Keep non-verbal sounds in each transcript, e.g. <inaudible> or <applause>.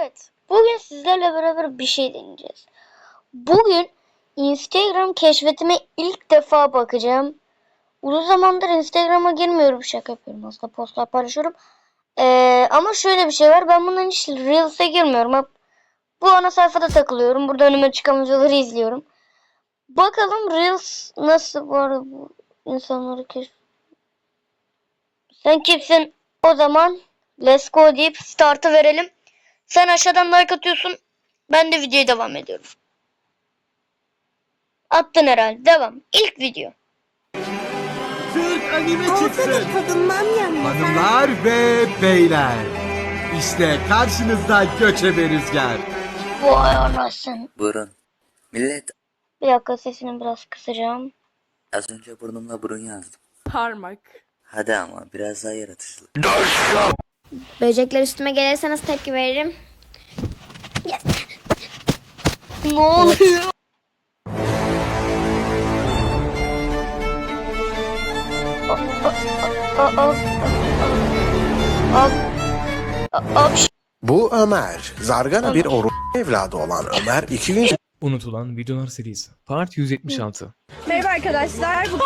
Evet, bugün sizlerle beraber bir şey deneyeceğiz. Bugün Instagram keşfetime ilk defa bakacağım. Uzun zamandır Instagram'a girmiyorum. Şaka yapıyorum aslında postlar paylaşıyorum. Ee, ama şöyle bir şey var. Ben bundan hiç Reels'e girmiyorum. Hep bu ana sayfada takılıyorum. Burada önüme çıkan videoları izliyorum. Bakalım Reels nasıl bu arada bu insanları keşf... Sen kimsin? O zaman let's go deyip startı verelim. Sen aşağıdan like atıyorsun. Ben de videoya devam ediyorum. Attın herhalde. Devam. İlk video. Türk anime çıksın. Hanımlar ve beyler. İşte karşınızda göçebe rüzgar. Vay anasın. Burun. Millet Bir dakika sesini biraz kısacağım. az önce burnumla burun yazdım. Parmak. Hadi ama biraz daha yaratıcılık. Böcekler üstüme gelirse nasıl tepki veririm? Ne oluyor? Bu Ömer. Zargana bir oru evladı olan Ömer iki gün Unutulan videolar serisi. Part 176. Merhaba arkadaşlar. Bu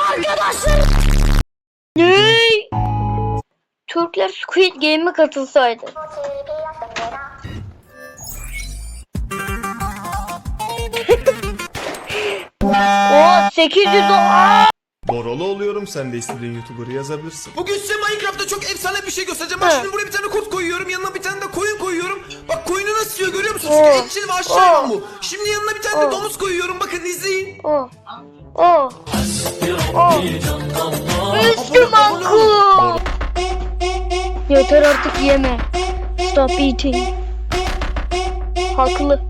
Ne? Türkler Squid Game'e katılsaydı. o 800 dolar. Borolu oluyorum sen de istediğin YouTuber'ı yazabilirsin. Bugün size Minecraft'ta çok efsane bir şey göstereceğim. Bak şimdi buraya bir tane kurt koyuyorum. Yanına bir tane de koyun koyuyorum. Bak koyunu nasıl yiyor görüyor musunuz? Çünkü Oh. etçil ve aşağı Oh. hayvan bu. Şimdi yanına bir tane de Oh. domuz koyuyorum. Bakın izleyin. O. O. O. Müslüman kul. Yeter artık yeme. Stop eating. Haklı.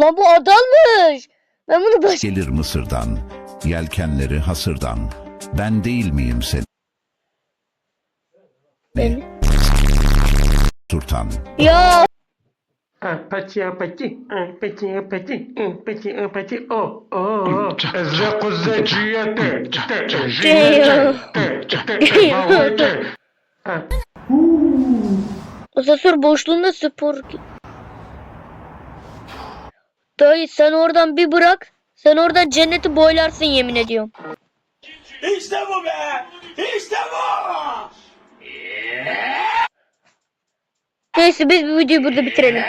Lan bu adammış. Ben bunu baş... Gelir Mısır'dan, yelkenleri hasırdan. Ben değil miyim sen? Beni. Sultan. Ya. Apache, apache, apache, apache, apache, apache, oh, oh. <laughs> Zekuzeciyete, Asansör boşluğunda spor. Dayı sen oradan bir bırak. Sen oradan cenneti boylarsın yemin ediyorum. İşte bu be! İşte bu! Biz bu videoyu burada bitirelim.